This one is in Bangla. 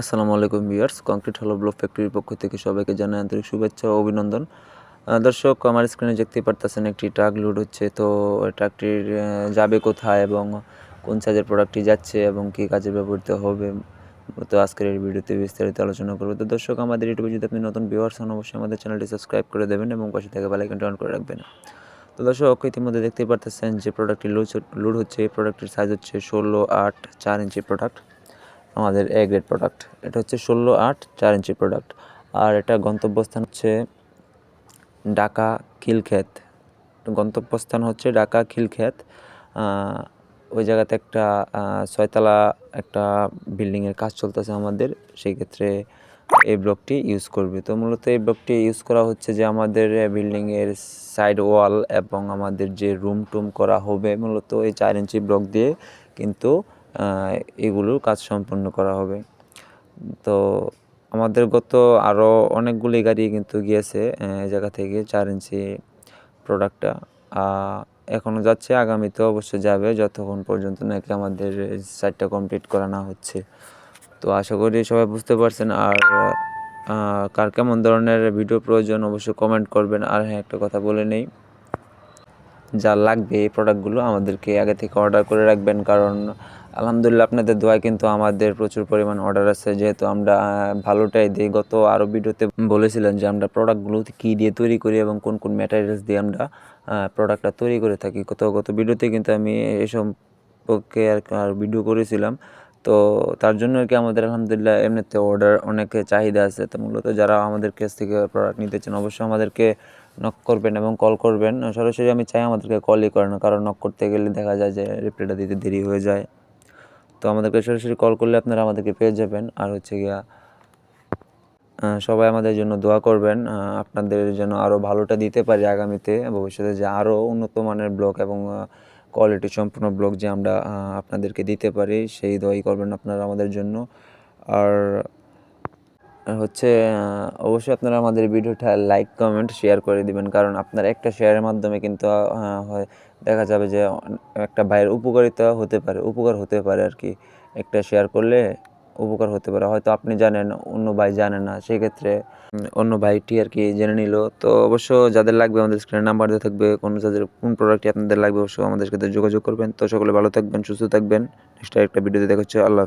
আসসালামু আলাইকুম ভিউয়ার্স, কংক্রিট হলো ব্লক ফ্যাক্টরির পক্ষ থেকে সবাইকে জানাই আন্তরিক শুভেচ্ছা ও অভিনন্দন। দর্শক, আমার স্ক্রিনে দেখতেই পারতেছেন একটি ট্রাক লোড হচ্ছে। তো ট্রাকটির যাবে কোথায় এবং কোন সাইজের প্রোডাক্টটি যাচ্ছে এবং কী কাজে ব্যবহৃত হবে, তো আজকের এই ভিডিওতে বিস্তারিত আলোচনা করব। তো দর্শক, আমাদের ইউটিউবে যদি আপনি নতুন ভিউয়ার্স হন, অবশ্যই আমাদের চ্যানেলটি সাবস্ক্রাইব করে দেবেন এবং পাশে থেকে বেলাইকনটি অন করে রাখবেন। তো দর্শক, ইতিমধ্যে দেখতেই পারতেছেন যে প্রোডাক্টটি লোড লোড হচ্ছে, এই প্রোডাক্টের সাইজ হচ্ছে ষোলো আট চার ইঞ্চি প্রোডাক্ট আমাদের এ গ্রেড প্রোডাক্ট এটা হচ্ছে ষোলো আট চার ইঞ্চি প্রোডাক্ট আর এটা গন্তব্যস্থান হচ্ছে ঢাকা খিলক্ষেত। গন্তব্যস্থান হচ্ছে ঢাকা খিলক্ষেত। ওই জায়গাতে একটা ছয়তলা একটা বিল্ডিংয়ের কাজ চলতেছে আমাদের। সেই ক্ষেত্রে এই ব্লকটি ইউজ করবে। তো মূলত এই ব্লকটি ইউজ করা হচ্ছে যে আমাদের বিল্ডিংয়ের সাইড ওয়াল এবং আমাদের যে রুম টুম করা হবে মূলত এই চার ইঞ্চি ব্লক দিয়ে। কিন্তু এগুলোর কাজ সম্পন্ন করা হবে। তো আমাদের গত আরও অনেকগুলি গাড়ি কিন্তু গিয়েছে এই জায়গা থেকে চার ইঞ্চি প্রোডাক্টটা। এখনও যাচ্ছে, আগামীতে অবশ্যই যাবে, যতক্ষণ পর্যন্ত নাকি আমাদের সাইটটা কমপ্লিট করা না হচ্ছে। তো আশা করি সবাই বুঝতে পারছেন, আর কার কেমন ধরনের ভিডিও প্রয়োজন অবশ্যই কমেন্ট করবেন। আর হ্যাঁ একটা কথা বলে নেই, যা লাগবে এই প্রোডাক্টগুলো আমাদেরকে আগে থেকে অর্ডার করে রাখবেন, কারণ আলহামদুলিল্লাহ আপনাদের দোয়ায় কিন্তু আমাদের প্রচুর পরিমাণ অর্ডার আছে। যেহেতু আমরা ভালোটাই দিই। গত আরও ভিডিওতে বলেছিলেন যে আমরা প্রোডাক্টগুলো কী দিয়ে তৈরি করি এবং কোন কোন ম্যাটেরিয়ালস দিয়ে আমরা প্রোডাক্টটা তৈরি করে থাকি। গত গত ভিডিওতে কিন্তু আমি এই সম্পর্কে আর আর ভিডিও করেছিলাম। তো তার জন্য আর কি আমাদের আলহামদুলিল্লাহ এমনিতে অর্ডার অনেক চাহিদা আছে। তো মূলত যারা আমাদের কাছ থেকে প্রোডাক্ট নিতে চান, অবশ্যই আমাদেরকে নক করবেন এবং কল করবেন। সরাসরি আমি চাই আমাদেরকে কলই করেন কারণ নক করতে গেলে দেখা যায় যে রিপ্লাইটা দিতে দেরি হয়ে যায়। আমাদেরকে সরাসরি কল করলে আপনারা আমাদেরকে পেয়ে যাবেন। আর হচ্ছে গিয়া সবাই আমাদের জন্য দোয়া করবেন। আপনাদের জন্য আরও ভালোটা দিতে পারি আগামীতে। ভবিষ্যতে যে আরও উন্নত মানের ব্লগ এবং কোয়ালিটি সম্পূর্ণ ব্লগ যে আমরা আপনাদেরকে দিতে পারি, সেই দোয়াই করবেন আপনারা আমাদের জন্য। আর হচ্ছে অবশ্যই আপনারা আমাদের ভিডিওটা লাইক কমেন্ট শেয়ার করে দিবেন। কারণ আপনার একটা শেয়ারের মাধ্যমে কিন্তু দেখা যাবে যে, একটা ভাইয়ের উপকারিতা হতে পারে, উপকার হতে পারে আর কি। একটা শেয়ার করলে উপকার হতে পারে। হয়তো আপনি জানেন, অন্য ভাই জানে না সেই ক্ষেত্রে অন্য ভাইটি আর কি জেনে নিল। তো অবশ্য যাদের লাগবে আমাদের স্ক্রিনে নাম্বার দেওয়া থাকবে, কোন যাদের, কোন প্রোডাক্টটি আপনাদের লাগবে, অবশ্যই আমাদের সাথে যোগাযোগ করবেন। তো সকলে ভালো থাকবেন, সুস্থ থাকবেন। নেক্সট একটা ভিডিওতে দেখা হচ্ছে। আল্লাহ।